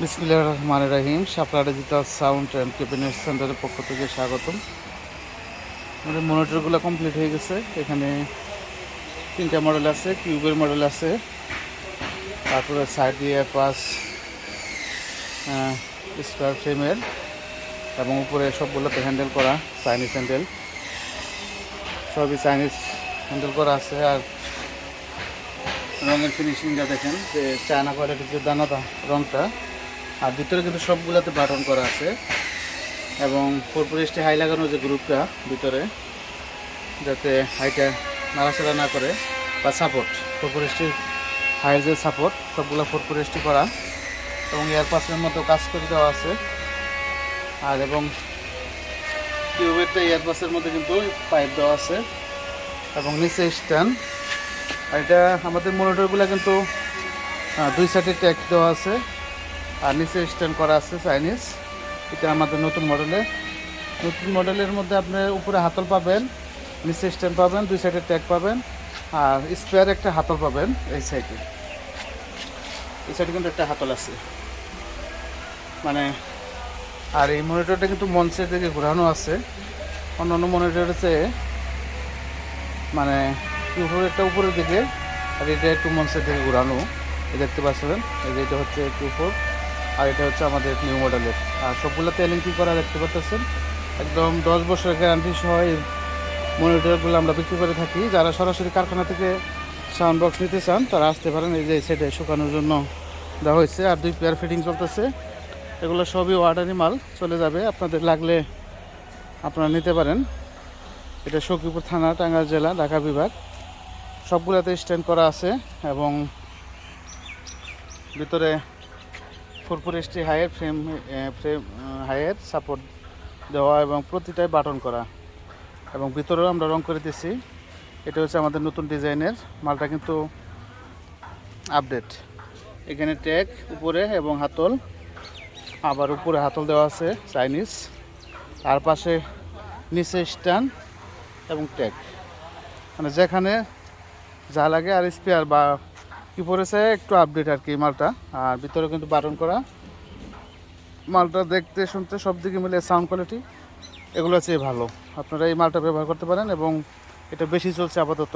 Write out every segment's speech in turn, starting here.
বিসমিল্লাহ রহমান রাহিম। Sapra digital sound and cabinet সেন্টারের পক্ষ থেকে স্বাগতম। আমাদের মনিটরগুলো কমপ্লিট হয়ে গেছে। এখানে তিনটা মডেল আছে, কিউবের মডেল আছে, তারপরে সাইড দিয়ে পাঁচ স্কোয়ার ফ্রেমের এবং উপরে সবগুলোতে হ্যান্ডেল করা, চাইনিজ হ্যান্ডেল। সবই চাইনিজ হ্যান্ডেল করা আছে আর রঙের ফিনিশিংটা দেখেন যে চায়না কোয়ালিটির যে দানাটা রঙটা আর ভিতরে কিন্তু সবগুলোতে বাটন করা আছে। এবং ফোরপুরিস্টে হাই লাগানো যে গ্রুপটা ভিতরে, যাতে হাইটা নাড়াচাড়া না করে বা সাপোর্ট ফোরপুরিস্টির হাইয়ের যে সাপোর্ট সবগুলো ফোরপুরিস্টি করা। এবং এয়ার পাসের মতো কাজ করে দেওয়া আছে। আর এবং টিউবেরটা এয়ার পাসের মধ্যে কিন্তু পাইপ দেওয়া আছে। এবং নিচে স্ট্যান্ড। আর এটা আমাদের মনিটরগুলো কিন্তু দুই সাইডে ট্যাগ দেওয়া আছে। আর নিচে স্ট্যান্ড করা আছে চাইনিজ এটা আমাদের নতুন মডেলে নতুন মডেলের মধ্যে আপনি উপরে হাতল পাবেন, নিচে স্ট্যান্ড পাবেন, দুই সাইডে ট্যাগ পাবেন, আর স্পেয়ার একটা হাতল পাবেন এই সাইডে এই সাইডে কিন্তু একটা হাতল আছে। মানে আর এই মনিটরটা কিন্তু মঞ্চের দিকে ঘোরানো আছে। অন্য অন্য মনিটরের চেয়ে মানে উপরে একটা উপরের দিকে, আর এটা একটু মঞ্চের দিকে ঘোরানো। দেখতে যে এটা হচ্ছে একটু উপর। আর এটা হচ্ছে আমাদের নিউ মডেলের আর সবগুলোতে এলএনটি করা দেখতে পাচ্ছেন একদম দশ বছরের গ্যারান্টি সহ এই মনিটরগুলো আমরা বিক্রি করে থাকি। যারা সরাসরি কারখানা থেকে সাউন্ড বক্স নিতে চান, তারা আসতে পারেন এই যে সেটে শুকানোর জন্য দেওয়া হয়েছে। আর দুই পেয়ার ফিটিং চলতেছে। এগুলো সবই অর্ডারি মাল, চলে যাবে। আপনাদের লাগলে আপনারা নিতে পারেন। এটা সখীপুর থানা, টাঙ্গাইল জেলা, ঢাকা বিভাগ। সবগুলোতে স্ট্যান্ড করা আছে এবং ভিতরে ফুরফুর এসটি হাইয়ের ফ্রেম ফ্রেম হাইয়ের সাপোর্ট দেওয়া এবং প্রতিটাই বাটন করা। এবং ভিতরেও আমরা রং করে দিয়েছি। এটা হচ্ছে আমাদের নতুন ডিজাইনের, মালটা কিন্তু আপডেট এখানে ট্যাগ উপরে এবং হাতল, আবার উপরে হাতল দেওয়া আছে চাইনিজ তার পাশে নিচে স্ট্যান্ড এবং ট্যাগ মানে যেখানে যা লাগে আর স্পেয়ার বা কি পড়েছে? একটু আপডেট আর কি মালটা। আর ভিতরে কিন্তু বাটন করা। মালটা দেখতে শুনতে সব দিকে মিলে সাউন্ড কোয়ালিটি এগুলো চেয়ে ভালো। আপনারা এই মালটা ব্যবহার করতে পারেন এবং এটা বেশি চলছে আপাতত।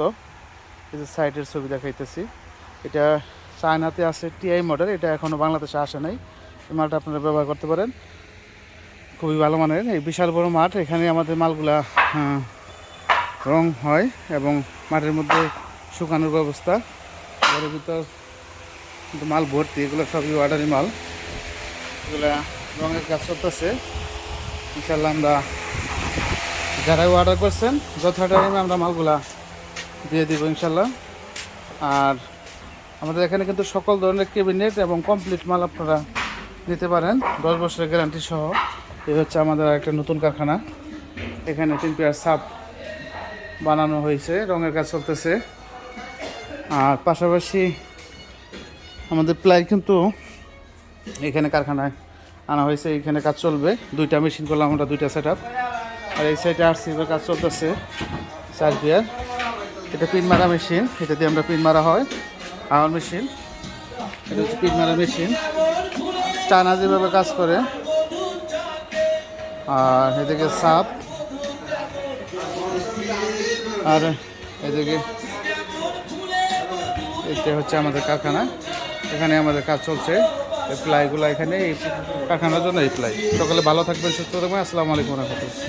এই যে সাইডের ছবি দেখাইতেছি। এটা চায়নাতে আছে টিআই মডেল এটা এখনও বাংলাদেশে আসে নাই। এই মালটা আপনারা ব্যবহার করতে পারেন। খুবই ভালো মানের। এই বিশাল বড় মাঠ এখানে আমাদের মালগুলা আহ, রং হয় এবং মাঠের মধ্যে শুকানোর ব্যবস্থা। ঘরের ভিতর কিন্তু মাল ভর্তি, এগুলো সবই অর্ডারি মাল। এগুলা রঙের কাজ চলতেছে। ইনশাল্লাহ আমরা যারাই অর্ডার করছেন যথা টাইমে আমরা মালগুলা দিয়ে দিব ইনশাল্লাহ আর আমাদের এখানে কিন্তু সকল ধরনের কেবিনেট এবং কমপ্লিট মাল আপনারা নিতে পারেন, দশ বছরের গ্যারান্টি সহ। এই হচ্ছে আমাদের একটা নতুন কারখানা। এখানে তিন পেয়ার সাপ বানানো হয়েছে, রঙের কাজ চলতেছে। আর পাশাপাশি আমাদের প্লাই কিন্তু এখানে কারখানায় আনা হয়েছে, এখানে কাজ চলবে। দুইটা মেশিন করলাম আমরা, দুইটা সেট আর এই সাইডে আর আরসিপের কাজ চলতেছে চার পেয়ার এটা পিন মারা মেশিন এটা দিয়ে আমরা পিন মারা হয় আমার মেশিন এটা হচ্ছে পিন মারা মেশিন টানা যেভাবে কাজ করে। আর এদিকে সাপ। আর এদিকে এটা হচ্ছে আমাদের কারখানা। এখানে আমাদের কাজ চলছে। এই প্লাইগুলো এখানে এই কারখানার জন্য এই প্লাই। সকালে ভালো থাকবেন, সুস্থ থাকবেন। আসসালামু আলাইকুম রহমতুল্লাহ।